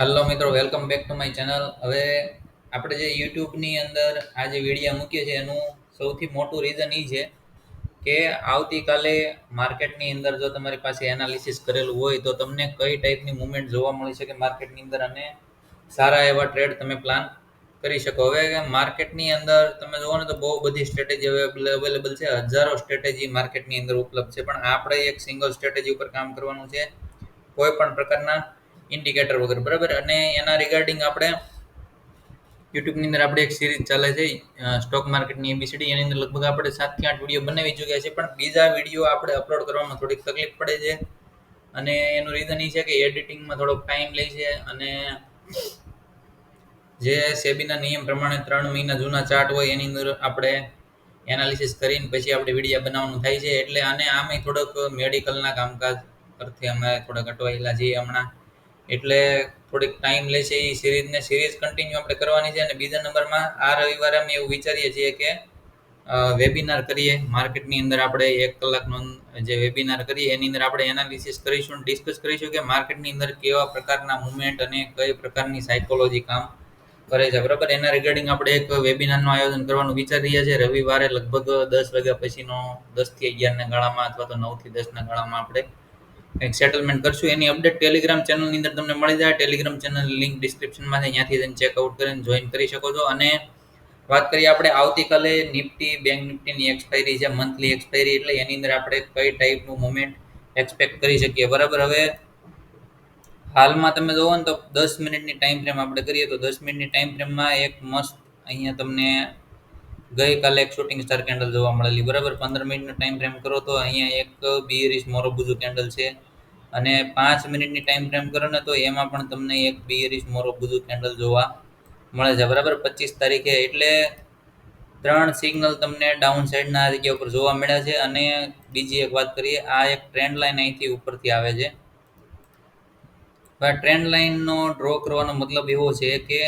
Hello મિત્રો welcome back to my channel હવે આપણે જે યુટ્યુબની અંદર આ જે વિડીયા મૂકીએ છીએ, એનું સૌથી મોટું રીઝન એ છે કે આવતીકાલે માર્કેટની અંદર જો તમારી પાસે એનાલિસિસ કરેલું હોય, તો તમને કઈ ટાઈપની મુવમેન્ટ જોવા મળી શકે માર્કેટની અંદર અને સારા એવા ટ્રેડ તમે પ્લાન કરી શકો. હવે માર્કેટની અંદર તમે જુઓ ને તો બહુ બધી સ્ટ્રેટેજી અવેલેબલ છે. હજારો સ્ટ્રેટેજી માર્કેટની અંદર ઉપલબ્ધ છે. પણ આપણે એક સિંગલ સ્ટ્રેટેજી ઉપર કામ કરવાનું છે. કોઈ પણ પ્રકારના ઇન્ડિકેટર વગર, બરાબર? અને એના રિગાર્ડિંગ આપણે યુટ્યુબની અંદર આપણે એક સિરીઝ ચાલે છે સ્ટોક માર્કેટની એબીસીડી એની અંદર લગભગ આપણે સાતથી આઠ વીડિયો બનાવી ચૂક્યા છે, પણ બીજા વીડિયો આપણે અપલોડ કરવામાં થોડીક તકલીફ પડે છે. અને એનું રીઝન એ છે કે એડિટિંગમાં થોડોક ટાઈમ લે છે અને જે સેબીના નિયમ પ્રમાણે ત્રણ મહિના જૂના ચાર્ટ હોય, એની અંદર આપણે એનાલિસિસ કરીને પછી આપણે વિડીયા બનાવવાનું થાય છે. એટલે અને આમે થોડોક મેડિકલના કામકાજ અર્થે અમે થોડાક અટવાયેલા છીએ હમણાં. એટલે થોડીક ટાઈમ લે છે એ સિરીઝને સિરીઝ કન્ટિન્યુ આપણે કરવાની છે અને બીજા નંબરમાં આ રવિવારે અમે એવું વિચારીએ છીએ કે વેબિનાર કરીએ. માર્કેટની અંદર આપણે એક કલાકનો જે વેબિનાર કરીએ, એની અંદર આપણે એનાલિસિસ કરીશું ડિસ્કસ કરીશું કે માર્કેટની અંદર કેવા પ્રકારના મુવમેન્ટ અને કઈ પ્રકારની સાયકોલોજી કામ કરે છે. બરાબર? એના રિગાર્ડિંગ આપણે એક વેબિનારનું આયોજન કરવાનું વિચારી રહ્યા છીએ. રવિવારે લગભગ દસ વાગ્યા પછીનો, દસથી અગિયારના ગાળામાં અથવા તો નવથી દસના ગાળામાં આપણે કંઈક સેટલમેન્ટ કરશું. એની અપડેટ ટેલિગ્રામ ચેનલની અંદર તમને મળી જાય. ટેલિગ્રામ ચેનલ લિંક ડિસ્ક્રિપ્શનમાં છે ત્યાંથી જઈને ચેકઆઉટ કરીને જોઈન કરી શકો છો. અને વાત કરીએ આપણે આવતીકાલે નિફ્ટી બેંક નિફ્ટીની એક્સપાયરી છે મંથલી એક્સપાયરી એટલે એની અંદર આપણે કઈ ટાઈપનું મુવમેન્ટ એક્સપેક્ટ કરી શકીએ. બરાબર? હવે હાલમાં તમે જુઓ ને તો દસ મિનિટની ટાઈમ ફ્રેમ આપણે કરીએ તો દસ મિનિટની ટાઈમ ફ્રેમમાં એક મસ્ત અહીંયા તમને ગઈકાલે એક શૂટિંગ સ્ટાર કેન્ડલ જોવા મળેલી. બરાબર પંદર મિનિટનો ટાઈમ ફ્રેમ કરો તો અહીંયા એક બીરિશ મોરોબુજુ કેન્ડલ છે. અને પાંચ મિનિટની ટાઈમ ફ્રેમ કરો ને તો એમાં પણ તમને એક બીરિશ મોરોબુજુ કેન્ડલ જોવા મળે છે. બરાબર પચીસ તારીખે એટલે ત્રણ સિગ્નલ તમને ડાઉન સાઈડના જગ્યા ઉપર જોવા મળ્યા છે. અને બીજી એક વાત કરીએ, આ એક ટ્રેન્ડ લાઇન અહીંથી ઉપરથી આવે છે. ટ્રેન્ડ લાઇનનો ડ્રો કરવાનો મતલબ એવો છે કે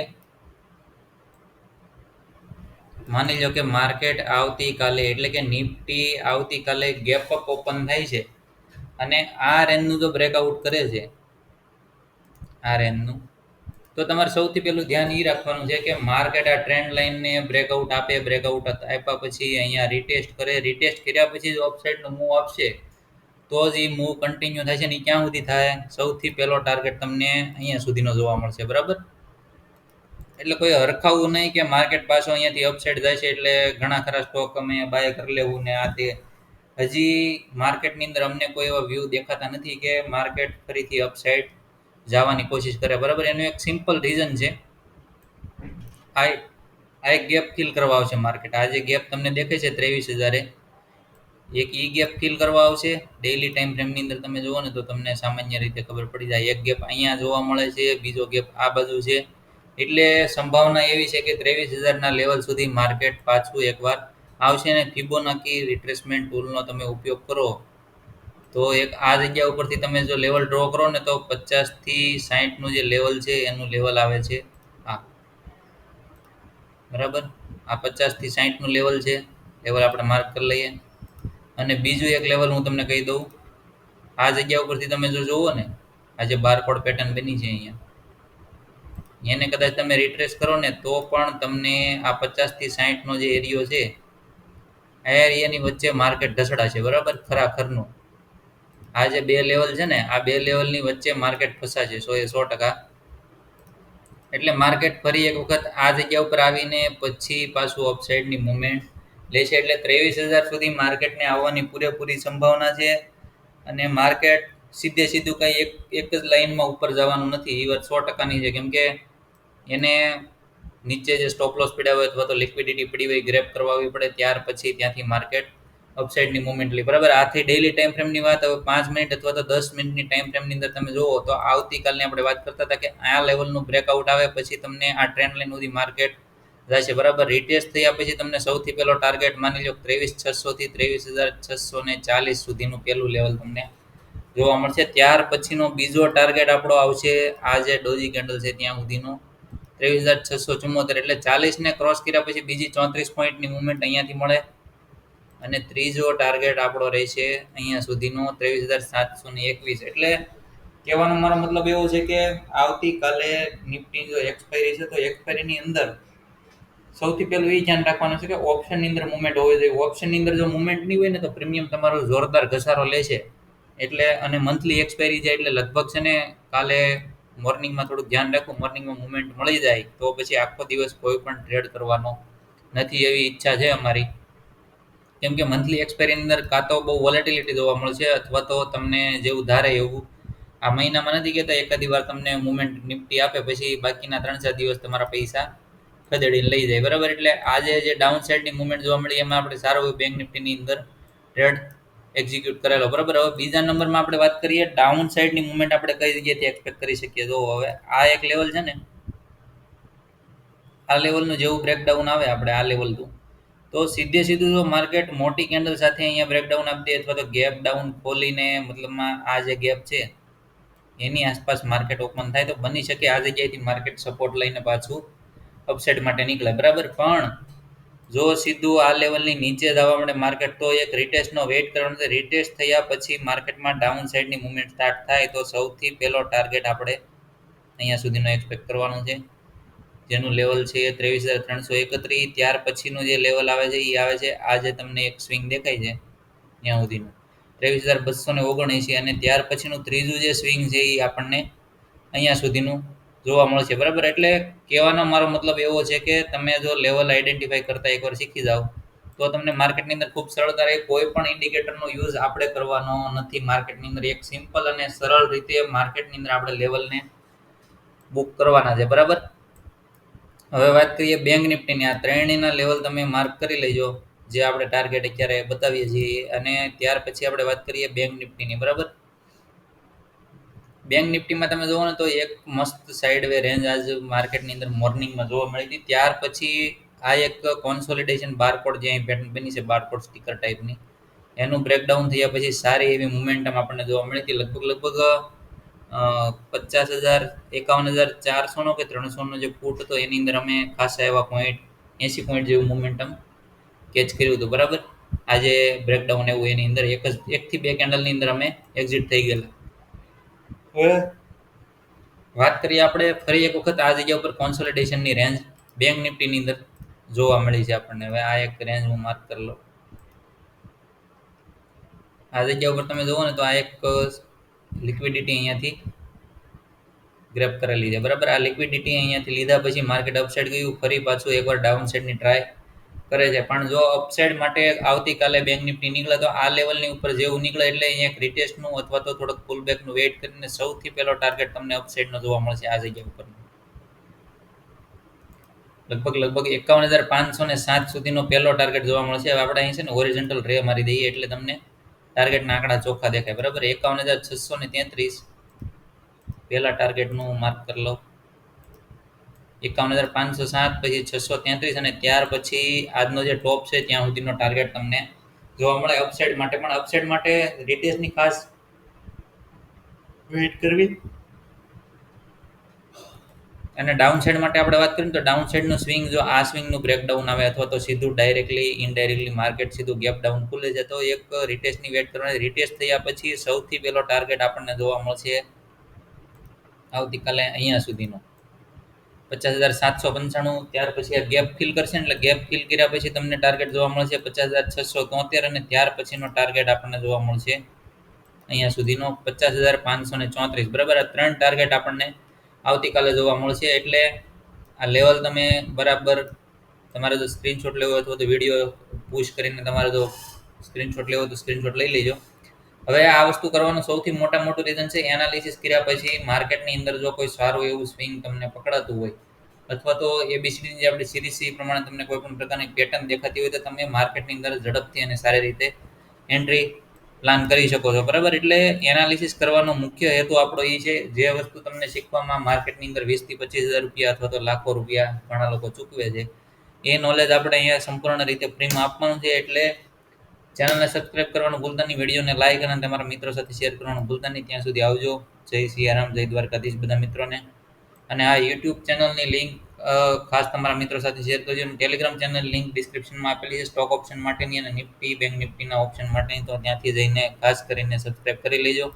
માની લો કે માર્કેટ આવતીકાલે એટલે કે નિફ્ટી આવતીકાલે ગેપ અપ ઓપન થાય છે અને આ રેન્જનું જો બ્રેકઆઉટ કરે છે, આ રેન્જનું તો તમારે સૌથી પહેલું ધ્યાન એ રાખવાનું છે કે માર્કેટ આ ટ્રેન્ડ લાઇનને બ્રેકઆઉટ આપે બ્રેકઆઉટ આપ્યા પછી અહીંયા રિટેસ્ટ કરે રિટેસ્ટ કર્યા પછી જ ઓફસાઇડનો મૂવ આપશે, તો જ એ મૂવ કન્ટિન્યુ થાય છે ને ક્યાં સુધી થાય? સૌથી પહેલો ટાર્ગેટ તમને અહીંયા સુધીનો જોવા મળશે, બરાબર? એટલે કોઈ હરખાવું નહીં કે માર્કેટ પાછો અહીંયાથી અપસાઇડ જાય છે એટલે ઘણા ખરા સ્ટોક અમે બાય કરી લેવું ને આ તે. હજી માર્કેટની અંદર અમને કોઈ એવા વ્યૂ દેખાતા નથી કે માર્કેટ ફરીથી અપસાઇડ જવાની કોશિશ કરે. બરાબર? એનું એક સિમ્પલ રીઝન છે. આ આ એક ગેપ ફિલ કરવા આવશે માર્કેટ આ જે ગેપ તમને દેખે છે ત્રેવીસ હજારે, એક ઈ ગેપ ફિલ કરવા આવશે. ડેઇલી ટાઈમ ફ્રેમની અંદર તમે જુઓ ને તો તમને સામાન્ય રીતે ખબર પડી જાય. એક ગેપ અહીંયા જોવા મળે છે, બીજો ગેપ આ બાજુ છે. એટલે સંભાવના એવી છે કે ત્રેવીસ હજારના લેવલ સુધી માર્કેટ પાછું એકવાર આવશે ને ફિબોનાકી રિટ્રેસમેન્ટ ટૂલનો તમે ઉપયોગ કરો. તો એક આ જગ્યા ઉપરથી તમે જો લેવલ ડ્રો કરો ને તો પચાસથી સાહીઠનું જે લેવલ છે એનું લેવલ આવે છે. આ બરાબર? આ પચાસથી સાહીઠનું લેવલ છે. લેવલ આપણે માર્ક કરી લઈએ. અને બીજું એક લેવલ હું તમને કહી દઉં. આ જગ્યા ઉપરથી તમે જો જુઓ ને, આ જે બારકોડ પેટર્ન બની છે અહીંયા. એને કદાચ તમે રિટ્રેસ કરો ને તો પણ તમને આ પચાસથી સાહીઠનો જે એરિયો છે, આ એરિયાની વચ્ચે માર્કેટ ઢસડા છે, બરાબર? ખરાખરનું. આ જે બે લેવલ છે ને, આ બે લેવલની વચ્ચે માર્કેટ ફસાશે, સો એ સો ટકા. એટલે માર્કેટ ફરી એક વખત આ જગ્યા ઉપર આવીને પછી પાછું અપસાઇડની મુવમેન્ટ લે છે. એટલે ત્રેવીસ હજાર સુધી માર્કેટને આવવાની પૂરેપૂરી સંભાવના છે અને માર્કેટ સીધે સીધું કંઈ એક એક જ લાઇનમાં ઉપર જવાનું નથી. એ વાત સો ટકાની છે. કેમ કે એને નીચે જે સ્ટોપ લોસ હોય અથવા તો લિક્વિડિટી પડી હોય ગ્રેપ કરવાવી પડે. ત્યાર પછી ત્યાંથી માર્કેટ અપસાઇડની મુવમેન્ટ લે. બરાબર? આથી ડેઇલી ટાઈમ ફ્રેમની વાત, હવે પાંચ મિનિટ અથવા તો દસ મિનિટની ટાઈમ ફ્રેમની અંદર તમે જુઓ તો આવતીકાલની આપણે વાત કરતા હતા કે આ લેવલનું બ્રેકઆઉટ આવે પછી તમને આ ટ્રેન્ડ લાઈન સુધી માર્કેટ છે બરાબર? રિટેસ્ટ થયા પછી તમને સૌથી પહેલો ટાર્ગેટ માની લો ત્રેવીસ છસોથી ત્રેવીસ હજાર છસો ને ચાલીસ સુધીનું પહેલું લેવલ તમને જોવા મળશે. ત્યાર પછીનો બીજો ટાર્ગેટ આપણો આવશે આ જે ડોજી કેન્ડલ છે ત્યાં સુધીનો. ત્રેવીસ હજાર છસો ચુમ્મોતેર એટલે ચાલીસને ક્રોસ કર્યા પછી બીજી ચોત્રીસ પોઈન્ટની મુવમેન્ટ અહીંયાથી મળે. અને ત્રીજો ટાર્ગેટ આપણો રહેશે અહીંયા સુધીનો ત્રેવીસ હજાર સાતસો ને એકવીસ. એટલે કહેવાનો મારો મતલબ એવો છે કે આવતીકાલે નિફ્ટી જો એક્સપાયરી છે તો એક્સપાયરીની અંદર સૌથી પહેલું એ ધ્યાન રાખવાનું છે કે ઓપ્શનની અંદર મુવમેન્ટ હોવી જોઈએ. ઓપ્શનની અંદર જો મુવમેન્ટ નહીં હોય ને તો પ્રીમિયમ તમારો જોરદાર ઘસારો લે છે એટલે અને મંથલી એક્સપાયરી જાય એટલે લગભગ છે ને કાલે મોર્નિંગમાં થોડુંક ધ્યાન રાખો મોર્નિંગમાં મુવમેન્ટ મળી જાય, તો પછી આખો દિવસ કોઈ પણ ટ્રેડ કરવાનો નથી એવી ઈચ્છા છે અમારી. કેમ કે મંથલી એક્સપાયરીની અંદર કાં તો બહુ વોલેટિલિટી જોવા મળશે અથવા તો તમને જેવું ધારે એવું. આ મહિનામાં નથી કહેતા, એકાદી વાર તમને મુવમેન્ટ નિફ્ટી આપે, પછી બાકીના ત્રણ ચાર દિવસ તમારા પૈસા ખદેડીને લઈ જાય. બરાબર? એટલે આજે જે ડાઉન સાઇડની મુવમેન્ટ જોવા મળી, એમાં આપણે સારો એવું બેંક નિફ્ટીની અંદર ટ્રેડ એક્ઝિક્યુટ કરેલો, બરાબર? હવે બીજા નંબરમાં આપણે વાત કરીએ ડાઉન સાઇડની મુવમેન્ટ આપણે કઈ જગ્યાએથી એક્સપેક્ટ કરી શકીએ? જો હવે આ એક લેવલ છે ને, આ લેવલનું જેવું બ્રેકડાઉન આવે આપણે, આ લેવલનું તો સીધે સીધું જો માર્કેટ મોટી કેન્ડલ સાથે અહીંયા બ્રેકડાઉન આપી દે, અથવા તો ગેપ ડાઉન ખોલીને, મતલબમાં આ જે ગેપ છે, એની આસપાસ માર્કેટ ઓપન થાય, તો બની શકે આ જગ્યાએથી માર્કેટ સપોર્ટ લઈને પાછું અપસાઇડ માટે નીકળે, બરાબર? પણ જો સીધું આ લેવલની નીચે જવા માટે માર્કેટ તો એક રિટેસ્ટનો વેઇટ કરવાનો છે. રિટેસ્ટ થયા પછી માર્કેટમાં ડાઉન સાઇડની મુવમેન્ટ સ્ટાર્ટ થાય તો સૌથી પહેલો ટાર્ગેટ આપણે અહીંયા સુધીનો એક્સપેક્ટ કરવાનો છે. જેનું લેવલ છે એ ત્રેવીસ હજાર ત્રણસો એકત્રીસ. ત્યાર પછીનું જે લેવલ આવે છે એ આવે છે, આજે તમને એક સ્વિંગ દેખાય છે, ત્યાં સુધીનું. ત્રેવીસ હજાર બસો ને ઓગણએંસી અને ત્યાર પછીનું ત્રીજું જે સ્વિંગ છે એ આપણને અહીંયા સુધીનું જોવા મળશે બરાબર? એટલે કહેવાનો મારો મતલબ એવો છે કે તમે જો લેવલ આઈડેન્ટિફાઈ કરતા એકવાર શીખી જાઓ, તો તમને માર્કેટની અંદર ખૂબ સરળતા રહે. કોઈ પણ ઇન્ડિકેટરનો યુઝ આપણે કરવાનો નથી. માર્કેટની અંદર એક સિમ્પલ અને સરળ રીતે માર્કેટની અંદર આપણે લેવલને બુક કરવાના છે. બરાબર? હવે વાત કરીએ બેંક નિફ્ટીની આ ત્રણેયના લેવલ તમે માર્ક કરી લેજો, જે આપણે ટાર્ગેટ અત્યારે બતાવીએ છીએ. અને ત્યાર પછી આપણે વાત કરીએ બેંક નિફ્ટીની બરાબર? બેંક નિફ્ટીમાં તમે જુઓ ને તો એક મસ્ત સાઇડ વે રેન્જ આજ માર્કેટની અંદર મોર્નિંગમાં જોવા મળી હતી. ત્યાર પછી આ એક કોન્સોલિડેશન બારકોડ જે પેટર્ન બની છે બારકોડ સ્ટીકર ટાઈપની એનું બ્રેકડાઉન થયા પછી સારી એવી મુમેન્ટમ આપણને જોવા મળી હતી. લગભગ લગભગ પચાસ હજાર, એકાવન હજાર ચારસોનો કે ત્રણસોનો જે ફૂટ હતો, એની અંદર અમે ખાસા એવા પોઈન્ટ એંસી પોઈન્ટ જેવું મુમેન્ટમ કેચ કર્યું હતું. બરાબર? આજે બ્રેકડાઉન એવું એની અંદર એક જ એકથી બે કેન્ડલની અંદર અમે એક્ઝિટ થઈ ગયેલા. હવે વાત કરીએ આપણે, ફરી એક વખત આ જગ્યા ઉપર કોન્સોલિડેશનની રેન્જ બેંક નિફ્ટીની અંદર જોવા મળી છે આપણને. હવે આ એક રેન્જ હું માર્ક કરી લઉં. આ જગ્યા ઉપર તમે જુઓ ને તો આ એક લિક્વિડિટી અહીંયાથી ગ્રેપ કરેલી છે. બરાબર? આ લિક્વિડિટી અહીંયાથી લીધા પછી માર્કેટ અપસાઇડ ગયું, ફરી પાછું એકવાર ડાઉન સાઇડની ટ્રાય કરે છે. પણ જો અપસાઇડ માટે આવતીકાલે બેંક નિફ્ટી નીકળે તો આ લેવલની ઉપર જેવું નીકળે એટલે અહીંયા એક રિટેસ્ટનું અથવા તો થોડોક પુલબેકનું વેઇટ કરીને સૌથી પહેલો ટાર્ગેટ તમને અપસાઇડનો જોવા મળશે આ જગ્યા ઉપર. લગભગ લગભગ એકાવન હજાર પાંચસો ને સાત સુધીનો પહેલો ટાર્ગેટ જોવા મળશે. હવે આપણે અહીં છે ને ઓરિજિનલ રે મારી દઈએ એટલે તમને ટાર્ગેટના આંકડા ચોખ્ખા દેખાય. બરાબર? એકાવન હજાર છસો ને તેત્રીસ. પહેલા ટાર્ગેટનું માર્ક કરી લો. એકાવન હજાર પાંચસો સાત, પછી છસો તેત્રીસ અને ત્યાર પછી આજનો જે ટોપ છે, ત્યાં સુધીનો ટાર્ગેટ તમને જોવા મળે. અપસાઇડ માટે પણ અપસાઇડ માટે રિટેસની ખાસ વેઇટ કરવી. અને ડાઉન સાઇડ માટે આપણે વાત કરીએ તો ડાઉન સાઇડનું સ્વિંગ જો આ સ્વિંગનું બ્રેકડાઉન આવે અથવા તો સીધું ડાયરેક્ટલી ઇનડાયરેક્ટલી માર્કેટ સીધું ગેપ ડાઉન ખુલે છે, તો એક રિટેસ્ટની વેટ કરવાની. રિટેસ્ટ થયા પછી સૌથી પહેલો ટાર્ગેટ આપણને જોવા મળશે આવતીકાલે અહીંયા સુધીનો. પચાસ હજાર સાતસો પંચાણું, ત્યાર પછી આ ગેપ ફિલ કરશે એટલે ગેપ ફિલ કર્યા પછી તમને ટાર્ગેટ જોવા મળશે પચાસ હજાર છસો તોતેર અને ત્યાર પછીનો ટાર્ગેટ આપણને જોવા મળશે અહીંયા સુધીનો પચાસ હજાર પાંચસો ને ચોત્રીસ. બરાબર, આ ત્રણ ટાર્ગેટ આપણને આવતીકાલે જોવા મળશે. એટલે આ લેવલ તમે બરાબર તમારે જો સ્ક્રીનશોટ લેવો અથવા તો વીડિયો પુશ કરીને તમારે જો સ્ક્રીનશોટ લેવો તો સ્ક્રીનશોટ લઈ લેજો. હવે આ વસ્તુ કરવાનું સૌથી મોટા મોટું રીઝન છે એનાલિસિસ કર્યા પછી માર્કેટની અંદર જો કોઈ સારું એવું સ્વિંગ તમને પકડાતું હોય, અથવા તો એબીસીડીની જે આપણે સિરીઝ સી પ્રમાણે તમને કોઈ પણ પ્રકારની પેટર્ન દેખાતી હોય તો તમે માર્કેટની અંદર ઝડપથી અને સારી રીતે એન્ટ્રી પ્લાન કરી શકો છો. બરાબર? એટલે એનાલિસિસ કરવાનો મુખ્ય હેતુ આપણો એ છે, જે વસ્તુ તમને શીખવામાં માર્કેટની અંદર વીસથી પચીસ હજાર રૂપિયા અથવા તો લાખો રૂપિયા ઘણા લોકો ચૂકવે છે. એ નોલેજ આપણે અહીંયા સંપૂર્ણ રીતે ફ્રીમાં આપવાનું છે, એટલે ચેનલને સબસ્ક્રાઇબ કરવાનું ભૂલતા નહીં, વિડીયોને લાઈક અને તમારા મિત્રો સાથે શેર કરવાનું ભૂલતા નહીં. ત્યાં સુધી આવજો. જય સિયારામ જય દ્વારકાધીશ બધા મિત્રોને. અને આ યુટ્યુબ ચેનલની લિંક ખાસ તમારા મિત્રો સાથે શેર કરજો. અને ટેલિગ્રામ ચેનલ લિંક ડિસ્ક્રિપ્શનમાં આપેલી છે સ્ટોક ઓપ્શન માટેની અને નિફ્ટી બેંક નિફ્ટીના ઓપ્શન માટેની. તો ત્યાંથી જઈને ખાસ કરીને સબસ્ક્રાઇબ કરી લેજો.